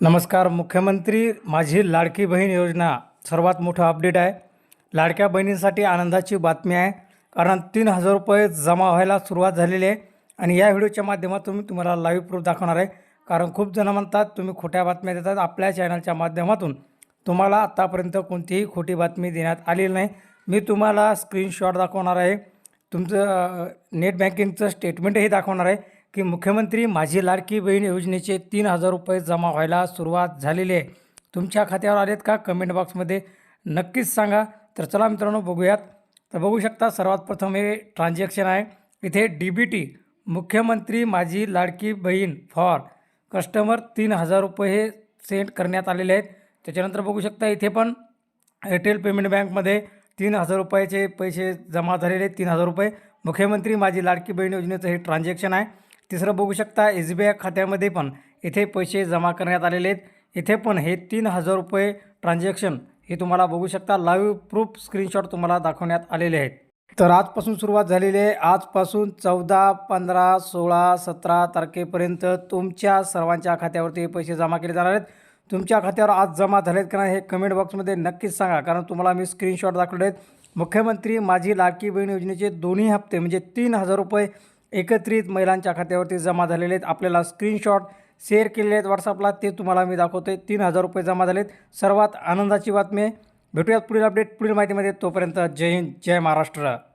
नमस्कार मुख्यमंत्री माझी लाडकी बहीण योजना सर्वात मोठं अपडेट आहे. लाडक्या बहिणींसाठी आनंदाची बातमी आहे. कारण तीन हजार रुपये जमा व्हायला सुरुवात झालेली आहे आणि या व्हिडिओच्या माध्यमातून मी तुम्हाला लाईव्ह प्रूफ दाखवणार आहे. कारण खूप जण म्हणतात तुम्ही खोट्या बातम्या देतात. आपल्या चॅनलच्या माध्यमातून तुम्हाला आत्तापर्यंत कोणतीही खोटी बातमी देण्यात आलेली नाही. मी तुम्हाला स्क्रीनशॉट दाखवणार आहे. तुमचं नेट बँकिंगचं स्टेटमेंटही दाखवणार आहे. की मुख्यमंत्री माझी लाडकी बहीण योजनेचे तीन हजार रुपये जमा व्हायला सुरुवात झालेली आहे. तुमच्या खात्यावर आलेत का? कमेंट बॉक्समध्ये नक्कीच सांगा. तर चला मित्रांनो बघूयात. तर बघू शकता सर्वात प्रथम हे ट्रान्झॅक्शन आहे. इथे डी बी टी मुख्यमंत्री माझी लाडकी बहीण फॉर कस्टमर तीन हजार रुपये हे सेंड करण्यात आलेले आहेत. त्याच्यानंतर बघू शकता इथे पण एअरटेल पेमेंट बँकमध्ये तीन हजार रुपयाचे पैसे जमा झालेले आहेत तीन हजार रुपये. मुख्यमंत्री माझी लाडकी बहीण योजनेचं हे ट्रान्झॅक्शन आहे. तिसरं बघू शकता एस बी आय खात्यामध्ये पण इथे पैसे जमा करण्यात आलेले आहेत. इथे पण हे तीन हजार रुपये ट्रान्झॅक्शन हे तुम्हाला बघू शकता. लाईव्ह प्रूफ स्क्रीनशॉट तुम्हाला दाखवण्यात आलेले आहेत. तर आजपासून सुरुवात झालेली आहे. आजपासून चौदा पंधरा सोळा सतरा तारखेपर्यंत तुमच्या सर्वांच्या खात्यावरती हे पैसे जमा केले जाणार आहेत. तुमच्या खात्यावर आज जमा झालेत का नाही हे कमेंट बॉक्समध्ये नक्कीच सांगा. कारण तुम्हाला मी स्क्रीनशॉट दाखवले आहेत. मुख्यमंत्री माझी लाडकी बहीण योजनेचे दोन्ही हप्ते म्हणजे तीन हजार रुपये एकत्रित महिलांच्या खात्यावरती जमा झालेले आहेत. आपल्याला स्क्रीनशॉट शेअर केलेले आहेत व्हॉट्सअपला ते तुम्हाला मी दाखवतोय. तीन हजार रुपये जमा झालेत. सर्वात आनंदाची बातमी आहे. भेटूयात पुढील अपडेट पुढील माहितीमध्ये. तोपर्यंत जय हिंद जय महाराष्ट्र.